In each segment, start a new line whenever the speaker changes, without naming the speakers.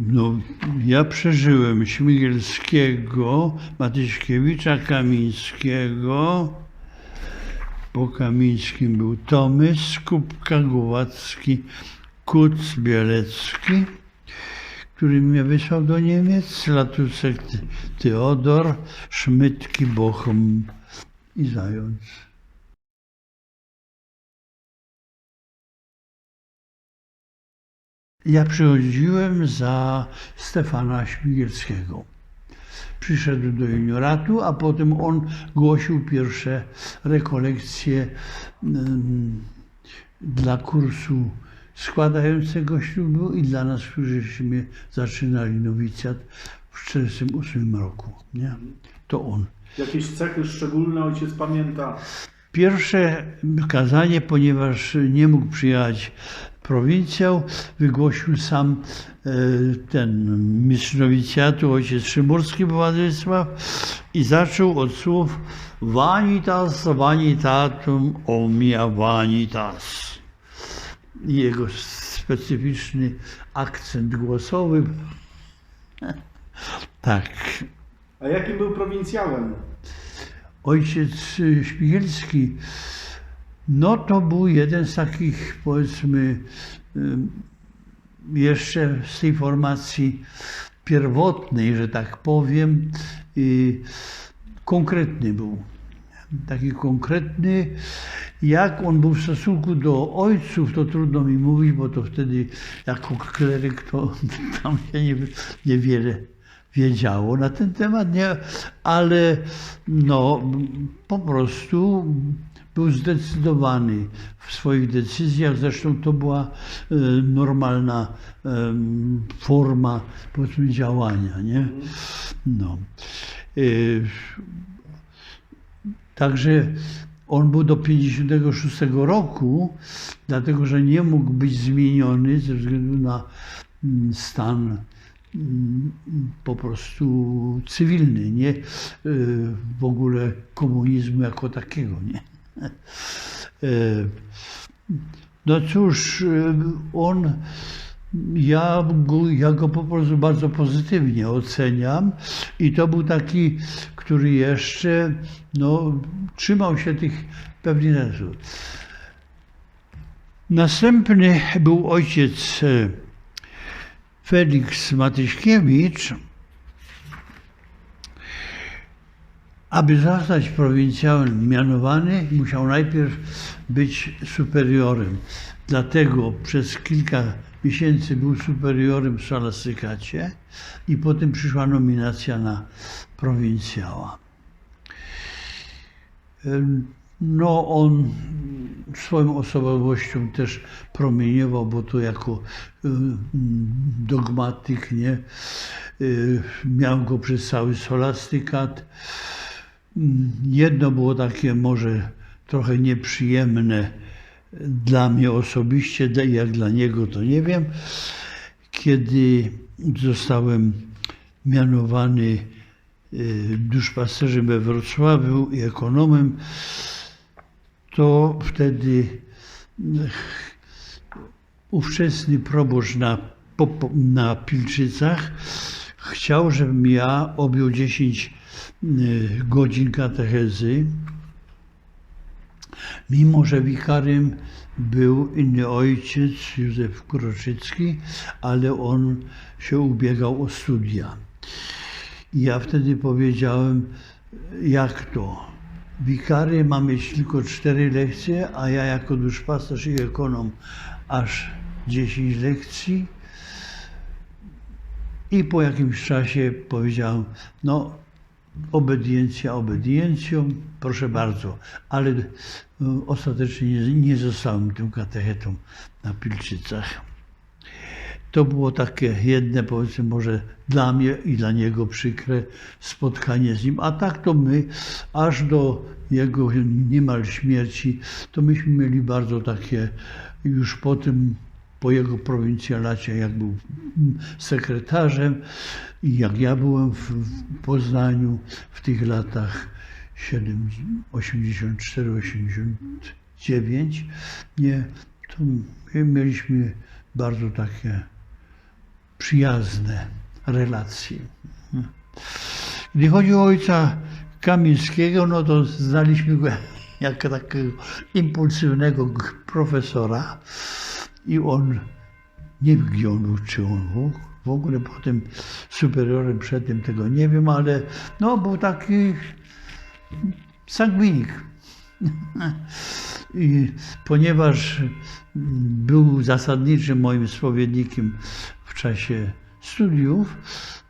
No, ja przeżyłem Śmigielskiego, Matyśkiewicza, Kamińskiego. Po Kamińskim był Tomys, Skupka, Głowacki, Kuc, Bielecki, który mnie wysłał do Niemiec, Latusek, Teodor, Szmytki, Bochum i Zając. Ja przychodziłem za Stefana Śmigielskiego. Przyszedł do junioratu, a potem on głosił pierwsze rekolekcje em, dla kursu składającego ślubu i dla nas, którzyśmy zaczynali nowicjat w 1948 roku. Nie? To on.
Jakieś cechy szczególne ojciec pamięta?
Pierwsze kazanie, ponieważ nie mógł przyjechać prowincjał, wygłosił sam e, ten mistrz nowicjatu, ojciec Szymurski Władysław i zaczął od słów vanitas vanitatum omnia vanitas. Jego specyficzny akcent głosowy. Tak,
A jakim był prowincjałem?
ojciec Śmigielski, no to był jeden z takich, powiedzmy, jeszcze z tej formacji pierwotnej, że tak powiem, konkretny był. Taki konkretny. Jak on był w stosunku do ojców, to trudno mi mówić, bo to wtedy jako kleryk to tam się nie, niewiele wiedziało na ten temat, nie? ale no, po prostu był zdecydowany w swoich decyzjach. Zresztą to była e, normalna e, forma powiedzmy działania. Nie? No. E, Także on był do 56 roku, dlatego że nie mógł być zmieniony ze względu na mm, stan mm, po prostu cywilny, nie w ogóle komunizmu jako takiego. Nie? Y, No cóż, y, on, ja go, ja go po prostu bardzo pozytywnie oceniam i to był taki, który jeszcze no, trzymał się tych pewnych zasad. Następny był ojciec e, Felix Matyśkiewicz. Aby zostać prowincjałem mianowany, musiał najpierw być superiorem. Dlatego przez kilka miesięcy był superiorem w Salastykacie i potem przyszła nominacja na prowincjała. No, on swoją osobowością też promieniował, bo to jako dogmatyk, nie? Y, Miał go przez cały solastykat. Jedno było takie może trochę nieprzyjemne dla mnie osobiście, jak dla niego to nie wiem. Kiedy zostałem mianowany y, duszpasterzem we Wrocławiu i ekonomem, to wtedy ówczesny proboszcz na, na Pilczycach chciał, żebym ja objął 10 y, godzin katechezy, mimo że wikarym był inny ojciec, Józef Kroczycki, ale on się ubiegał o studia. I ja wtedy powiedziałem, jak to? Wikary ma mieć tylko cztery lekcje, a ja jako duszpasterz i ekonom aż 10 lekcji. I po jakimś czasie powiedziałem, no obediencja obediencją, proszę bardzo, ale y, ostatecznie nie, zostałem tym katechetą na Pilczycach. To było takie jedne, powiedzmy, może dla mnie i dla niego przykre spotkanie z nim. A tak to my, aż do jego niemal śmierci, to myśmy mieli bardzo takie już po tym, po jego prowincjalacie, jak był sekretarzem i jak ja byłem w, Poznaniu w tych latach 84-89, nie, to my mieliśmy bardzo takie przyjazne relacje. Gdy chodzi o ojca Kamińskiego, no to znaliśmy go jako takiego impulsywnego profesora i on, nie wiem gdzie on uczył, on w ogóle potem superiorem przed tym tego nie wiem, ale no był taki sangwinik. I ponieważ był zasadniczym moim spowiednikiem w czasie studiów,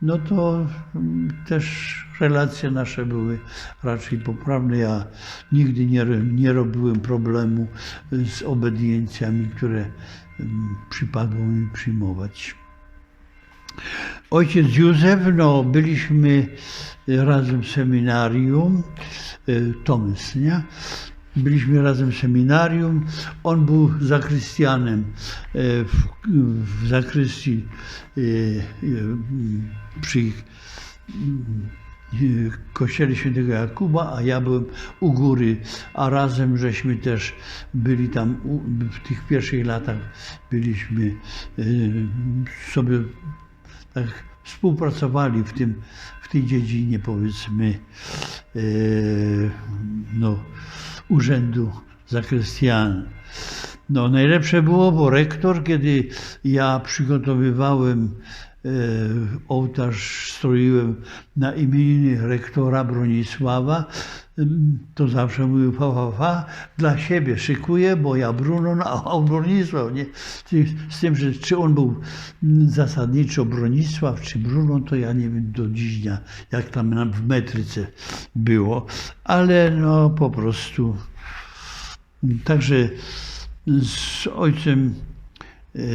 no to mm, też relacje nasze były raczej poprawne. Ja nigdy nie, nie robiłem problemu z obediencjami, które przypadło mi przyjmować. Ojciec Józef, no byliśmy razem w seminarium, y, Tomys, nie? Byliśmy razem w seminarium. On był zakrystianem y, w, w zakrystii y, przy kościele świętego Jakuba, a ja byłem u góry, a razem żeśmy też byli tam w tych pierwszych latach byliśmy y, sobie tak współpracowali w, tym, w tej dziedzinie, powiedzmy, e, no, urzędu zakrystiana. No, najlepsze było, bo rektor, kiedy ja przygotowywałem ołtarz, stroiłem na imieniny rektora Bronisława, to zawsze mówił fa, fa, fa, dla siebie szykuję, bo ja Bruno, no, a on Bronisław, nie? Z- tym, że czy on był zasadniczo Bronisław, czy Bruno, to ja nie wiem do dziś dnia, jak tam w metryce było, ale no po prostu. Także z ojcem e,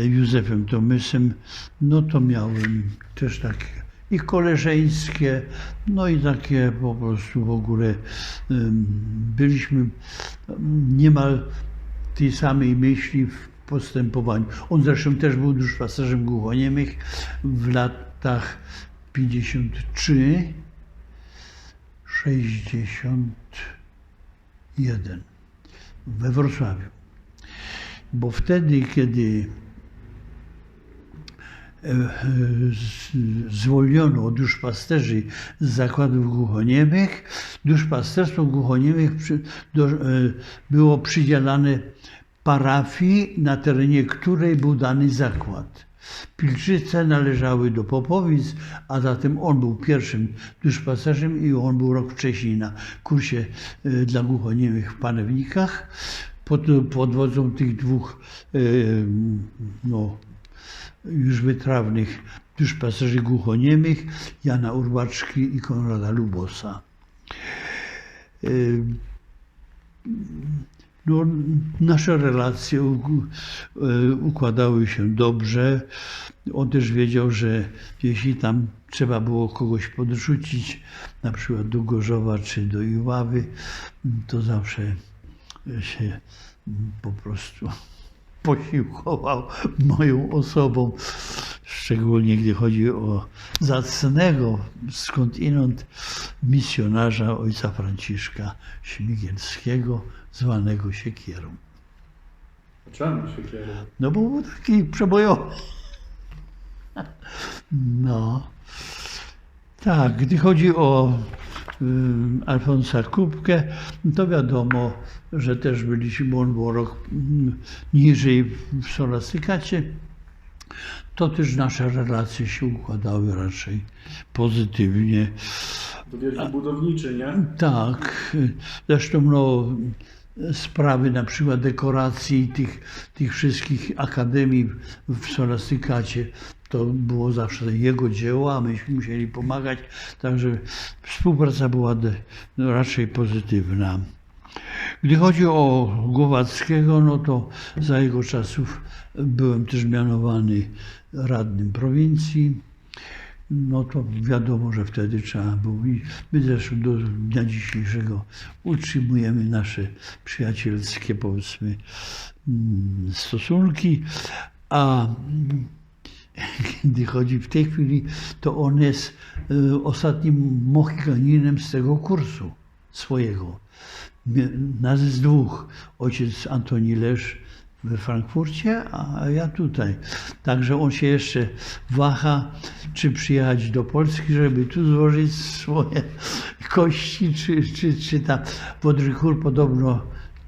Józefem Tomysem, no to miałem też takie i koleżeńskie, no i takie po prostu w ogóle byliśmy em, niemal tej samej myśli w postępowaniu. On zresztą też był duszpasterzem głuchoniemych w latach 53, 61 we Wrocławiu. Bo wtedy, kiedy e, e, zwolniono duszpasterzy z zakładów głuchoniemych, duszpasterstwo głuchoniemych e, było przydzielane parafii, na terenie której był dany zakład. Pilczyce należały do Popowic, a zatem on był pierwszym duszpasterzem i on był rok wcześniej na kursie e, dla głuchoniemych w Panewnikach pod, pod wodzą tych dwóch e, no, już wytrawnych duszpasterzy głuchoniemych, Jana Urbaczki i Konrada Lubosa. No, nasze relacje układały się dobrze. On też wiedział, że jeśli tam trzeba było kogoś podrzucić, na przykład do Gorzowa czy do Iławy, to zawsze się po prostu posiłkował moją osobą, szczególnie gdy chodzi o zacnego skądinąd misjonarza ojca Franciszka Śmigielskiego, zwanego Siekierą.
Czemu się kieruje?
No bo był taki przebojowy. No. Tak, gdy chodzi o Alfonsa Kubkę, to wiadomo, że też byliśmy, bo on był rok mm, niżej w Solastykacie, to też nasze relacje się układały raczej pozytywnie.
To wielki budowniczy, nie?
Tak, zresztą no, sprawy na przykład dekoracji tych, tych wszystkich akademii w Solastykacie, to było zawsze jego dzieło, a myśmy musieli pomagać, także współpraca była no, raczej pozytywna. Gdy chodzi o Głowackiego, no to za jego czasów byłem też mianowany radnym prowincji. No to wiadomo, że wtedy trzeba było. I my zresztą do dnia dzisiejszego utrzymujemy nasze przyjacielskie, powiedzmy, mm, stosunki. A gdy chodzi w tej chwili, to on jest y, ostatnim mohikaninem z tego kursu swojego. Nas jest dwóch. Ojciec Antoni Lesz we Frankfurcie, a ja tutaj. Także on się jeszcze waha, czy przyjechać do Polski, żeby tu złożyć swoje kości, czy, czy, czy tam. Wodrychur podobno,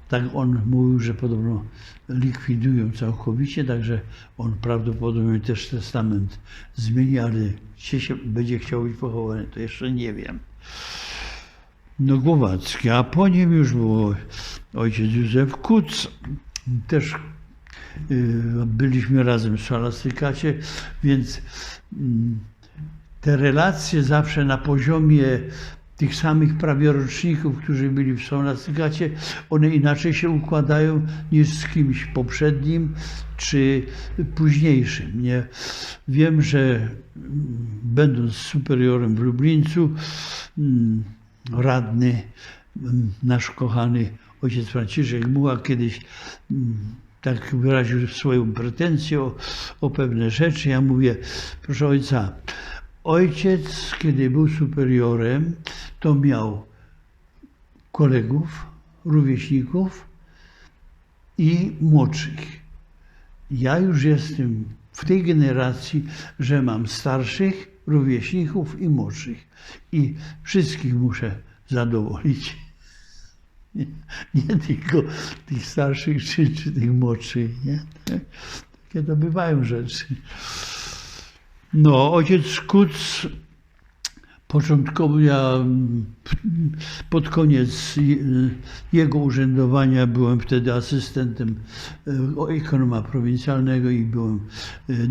tak on mówił, że podobno likwidują całkowicie, także on prawdopodobnie też testament zmieni, ale gdzie się będzie chciał być pochowany, to jeszcze nie wiem. No Głowacki, a po nim już był ojciec Józef Kuc. Też y, byliśmy razem w Szalastykacie, więc mm, te relacje zawsze na poziomie tych samych prawie roczników, którzy byli w Szalastykacie, one inaczej się układają niż z kimś poprzednim czy późniejszym. Nie? Wiem, że mm, będąc superiorem w Lublińcu, mm, radny, nasz kochany ojciec Franciszek Muła kiedyś mm, tak wyraził swoją pretensję o, o pewne rzeczy. Ja mówię, proszę ojca, ojciec, kiedy był superiorem, to miał kolegów, rówieśników i młodszych. Ja już jestem w tej generacji, że mam starszych, rówieśników i młodszych. I wszystkich muszę zadowolić. Nie, tylko tych starszych czy, czy tych młodszych. Nie? Takie to bywają rzeczy. No, ojciec Kuc Początkowo ja pod koniec jego urzędowania byłem wtedy asystentem y, ekonoma prowincjalnego i byłem y,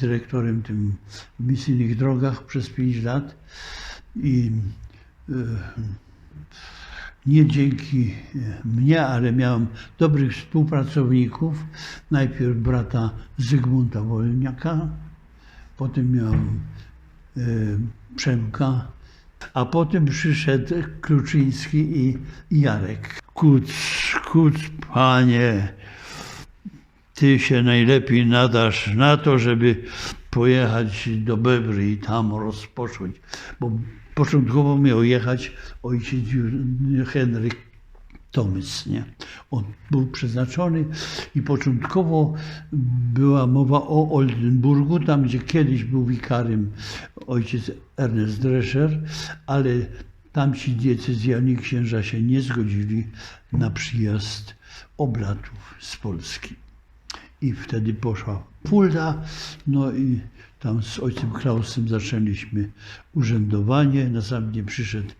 dyrektorem tym w misyjnych drogach przez pięć lat. I nie dzięki mnie, ale miałem dobrych współpracowników. Najpierw brata Zygmunta Wolniaka, potem miałem e, Przemka, a potem przyszedł Kluczyński i Jarek. Kuc, kuc, panie, ty się najlepiej nadasz na to, żeby pojechać do Bebry i tam rozpocząć, bo początkowo miał jechać ojciec Henryk Tomys, nie? On był przeznaczony i początkowo była mowa o Oldenburgu, tam gdzie kiedyś był wikarym ojciec Ernest Drescher, ale tamci diecezjani księża się nie zgodzili na przyjazd oblatów z Polski. I wtedy poszła Fulda, no i tam z ojcem Klausem zaczęliśmy urzędowanie. Następnie przyszedł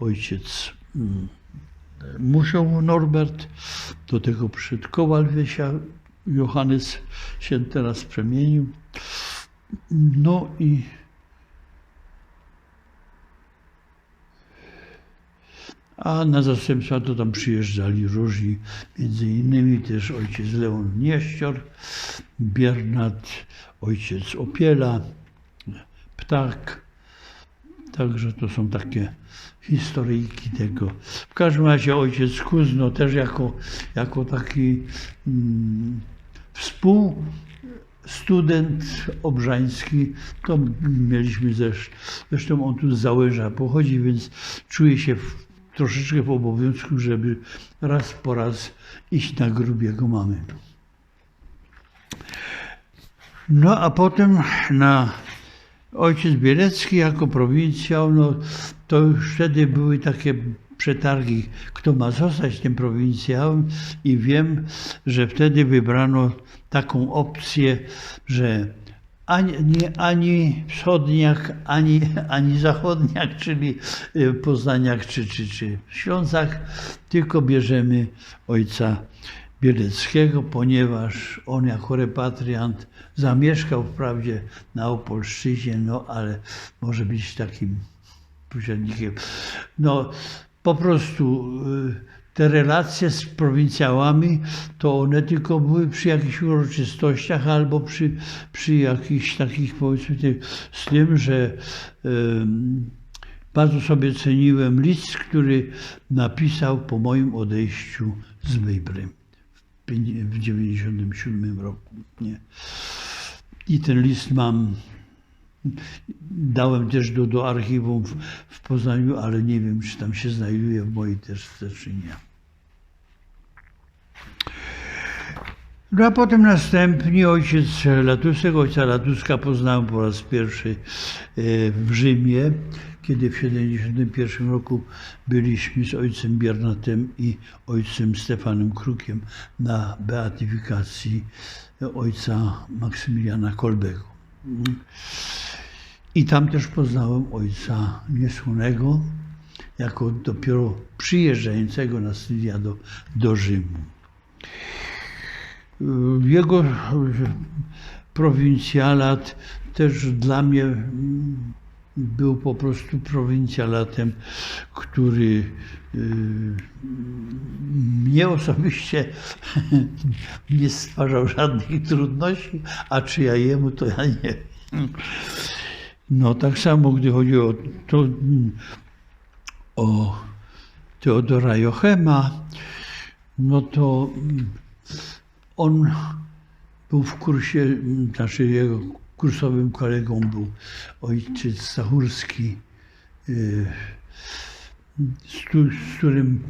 ojciec mm, Musioł Norbert, do tego przyszedł Kowal Wiesia, Johannes się teraz przemienił. No i A na zastępstwa to tam przyjeżdżali różni, między innymi też ojciec Leon Nieszczor, Biernat, ojciec Opiela, Ptak. Także to są takie historyjki tego. W każdym razie ojciec Kuzno też jako, jako taki mm, współstudent obrzański, to mieliśmy zresztą, zresztą on tu z Załęża pochodzi, więc czuje się w, troszeczkę w obowiązku, żeby raz po raz iść na grób jego mamy. No a potem na ojciec Bielecki jako prowincjał, no to już wtedy były takie przetargi, kto ma zostać tym prowincjałem i wiem, że wtedy wybrano taką opcję, że ani, ani wschodniak, ani, ani zachodniak, czyli y, poznaniak czy, czy, czy Ślązak, tylko bierzemy ojca Bieleckiego, ponieważ on jako repatriant zamieszkał wprawdzie na Opolszczyźnie, no ale może być takim pośrednikiem. No po prostu y, te relacje z prowincjałami, to one tylko były przy jakichś uroczystościach albo przy, przy jakichś takich powiedzmy z tym, że em, bardzo sobie ceniłem list, który napisał po moim odejściu z Wybry w pięć- w 97 roku. Nie? I ten list mam. Dałem też do, do archiwum w, w Poznaniu, ale nie wiem, czy tam się znajduje w mojej teczce, czy nie. No a potem następnie ojciec Latusek, ojca Latuska poznałem po raz pierwszy e, w Rzymie, kiedy w 1971 roku byliśmy z ojcem Biernatem i ojcem Stefanem Krukiem na beatyfikacji ojca Maksymiliana Kolbego. I tam też poznałem ojca Niesłonego, jako dopiero przyjeżdżającego na studia do, do Rzymu. Jego prowincjalat też dla mnie był po prostu prowincjalatem, który y, mnie osobiście nie stwarzał żadnych trudności, a czy ja jemu, to ja nie. No tak samo, gdy chodzi o, to, o Teodora Jochema, no to on był w kursie, znaczy jego kursowym kolegą był ojciec Stachurski, y, z, którym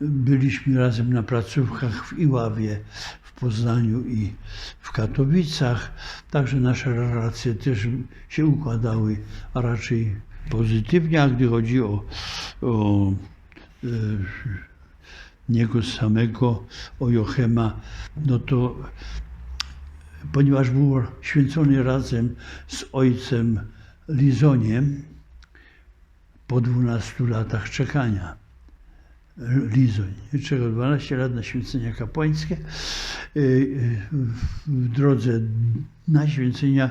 byliśmy razem na placówkach w Iławie, w Poznaniu i w Katowicach. Także nasze relacje też się układały raczej pozytywnie, a gdy chodzi o, o y, niego samego, o Jochema, no to ponieważ był święcony razem z ojcem Lizoniem po 12 latach czekania. Lizoń czekał 12 lat na święcenia kapłańskie. Y, y, W drodze na święcenia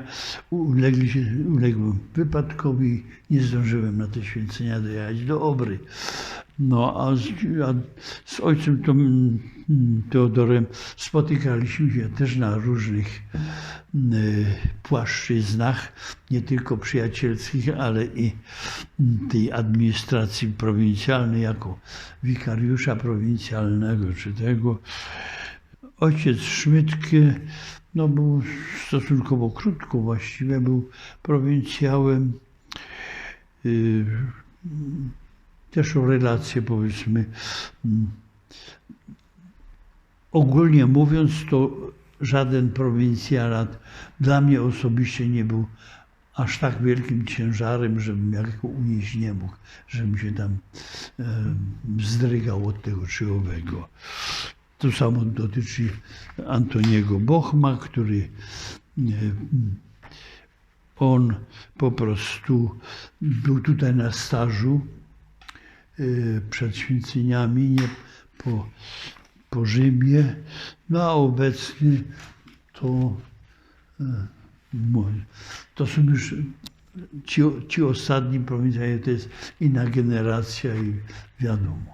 ulegli uległem wypadkowi, nie zdążyłem na te święcenia dojechać do Obry. No a z, a z ojcem Tom, Teodorem spotykaliśmy się też na różnych y, płaszczyznach, nie tylko przyjacielskich, ale i tej administracji prowincjalnej, jako wikariusza prowincjalnego czy tego. Ojciec Szmytkie no, był stosunkowo krótko właściwie, był prowincjałem. Y, też o relacje powiedzmy. mm, Ogólnie mówiąc, to żaden prowincjalat dla mnie osobiście nie był aż tak wielkim ciężarem, żebym jak unieść nie mógł, żebym się tam e, wzdrygał od tego czy owego. To samo dotyczy Antoniego Bochma, który e, on po prostu był tutaj na stażu y, przed święceniami, nie po, po Rzymie, no a obecnie to, mo- to są już ci, ci ostatni prowincjanie, to jest inna generacja i wiadomo.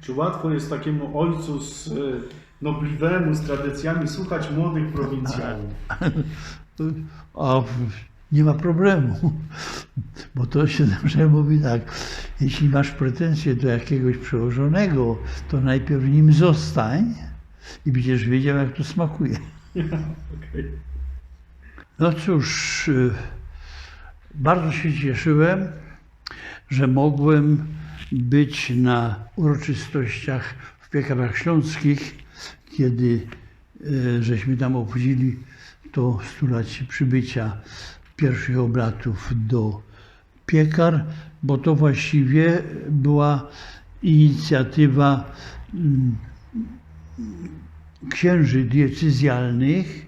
Czy łatwo jest takiemu ojcu z y, nobliwemu, z tradycjami słuchać młodych prowincjalów?
A w- nie ma problemu, bo to się zawsze mówi tak, jeśli masz pretensje do jakiegoś przełożonego, to najpierw nim zostań i będziesz wiedział, jak to smakuje. No cóż, y, bardzo się cieszyłem, że mogłem być na uroczystościach w Piekarach Śląskich, kiedy y, żeśmy tam obchodzili to stulecie przybycia pierwszych oblatów do Piekar, bo to właściwie była inicjatywa mm, księży diecezjalnych,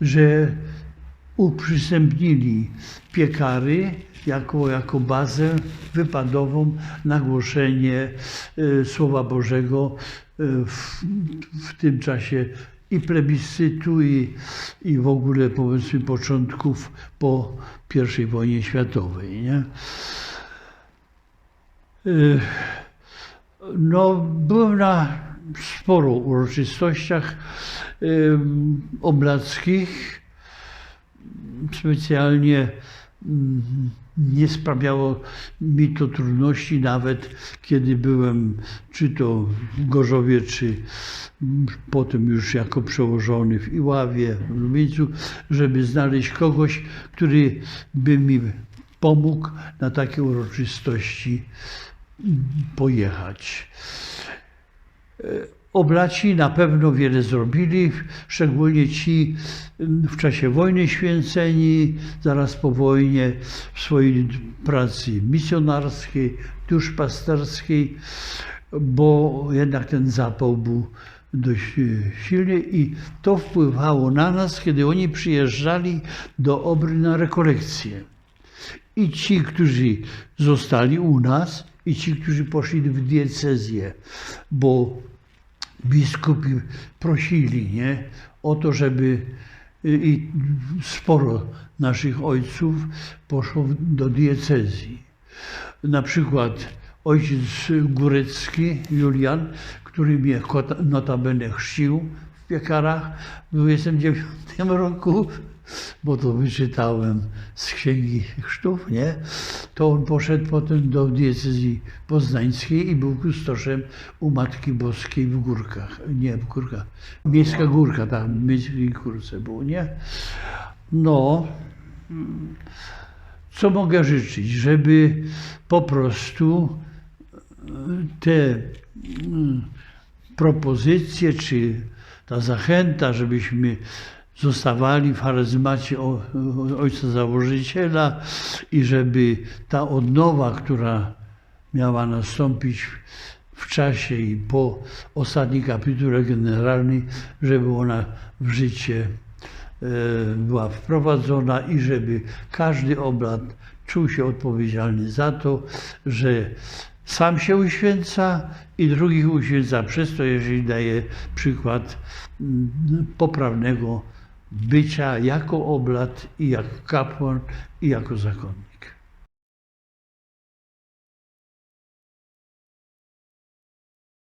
że uprzystępnili piekary jako, jako bazę wypadową na głoszenie e, Słowa Bożego e, w, w tym czasie i plebiscytu, i, i w ogóle powiedzmy początków po I wojnie światowej. Nie? E, No, byłem na sporo uroczystościach oblackich. Specjalnie mm, nie sprawiało mi to trudności, nawet kiedy byłem czy to w Gorzowie, czy potem już jako przełożony w Iławie, w Lubieńcu, żeby znaleźć kogoś, który by mi pomógł na takie uroczystości pojechać. Oblaci na pewno wiele zrobili, szczególnie ci mm, w czasie wojny święceni, zaraz po wojnie w swojej pracy misjonarskiej, duszpasterskiej, bo jednak ten zapał był dość e, silny i to wpływało na nas, kiedy oni przyjeżdżali do Obry na rekolekcje. I ci, którzy zostali u nas, i ci, którzy poszli w diecezję, bo biskupi prosili nie, o to, żeby i sporo naszych ojców poszło do diecezji. Na przykład ojciec Górecki, Julian, który mnie notabene chrzcił w piekarach w 29 roku, bo to wyczytałem z księgi chrztów, nie? To on poszedł potem do diecezji poznańskiej i był kustoszem u Matki Boskiej w Górkach. Nie, w Górkach. Miejska Górka, tam w Miejskiej Górce było, nie? No, co mogę życzyć? Żeby po prostu e, te mm, propozycje, czy ta zachęta, żebyśmy zostawali o- Ojca Założyciela i żeby ta odnowa, która miała nastąpić w czasie i po ostatniej kapitule generalnej, żeby ona w życie e, była wprowadzona i żeby każdy oblat czuł się odpowiedzialny za to, że sam się uświęca i drugich uświęca przez to, jeżeli daje przykład poprawnego bycia jako oblat i jako kapłan i jako zakonnik.